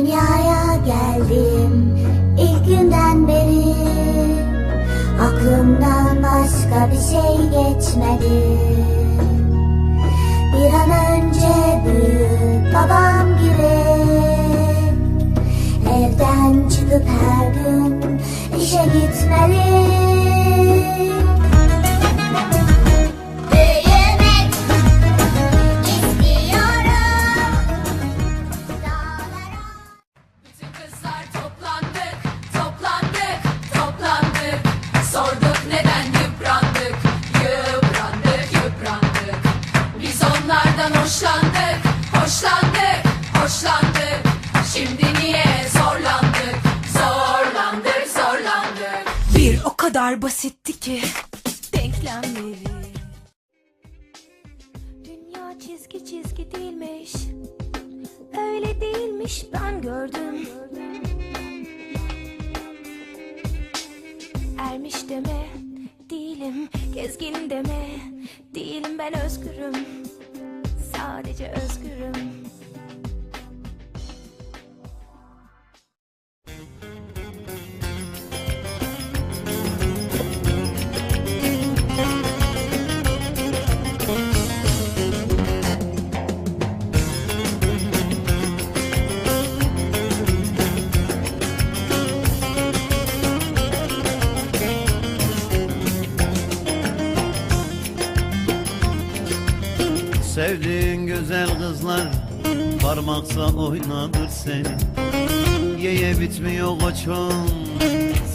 Dünyaya geldim ilk günden beri. Aklımdan başka bir şey geçmedi. Bir an önce büyük babam gibi Evden çıkıp her gün işe gitmeli kadar basitti ki denklemleri. Dünya çizgi çizgi değilmiş. Öyle değilmiş ben gördüm. Ermiş deme değilim Gezgin deme. Değilim ben özgürüm. Sadece özgürüm Sevdiğin güzel kızlar Parmaksa oynadır seni. Yeye bitmiyor koçum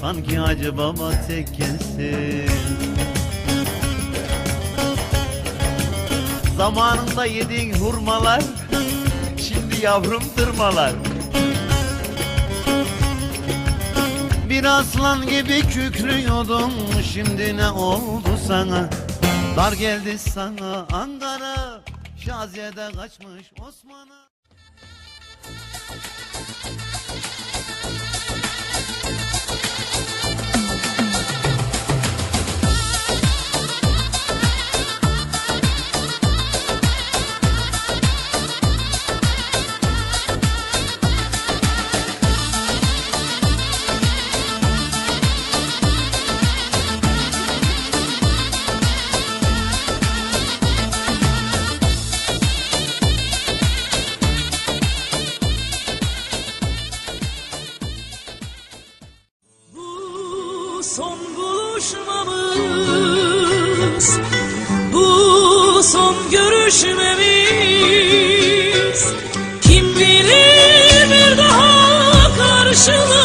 Sanki Hacı Baba tekkesi Zamanında yediğin hurmalar Şimdi yavrum tırmalar. Bir aslan gibi kükrüyordun Şimdi ne oldu sana? Dar geldi sana Ankara Şaziye'de kaçmış Osman'a son buluşmamız Bu son görüşmemiz. Kim bilir bir daha karşılaşmayız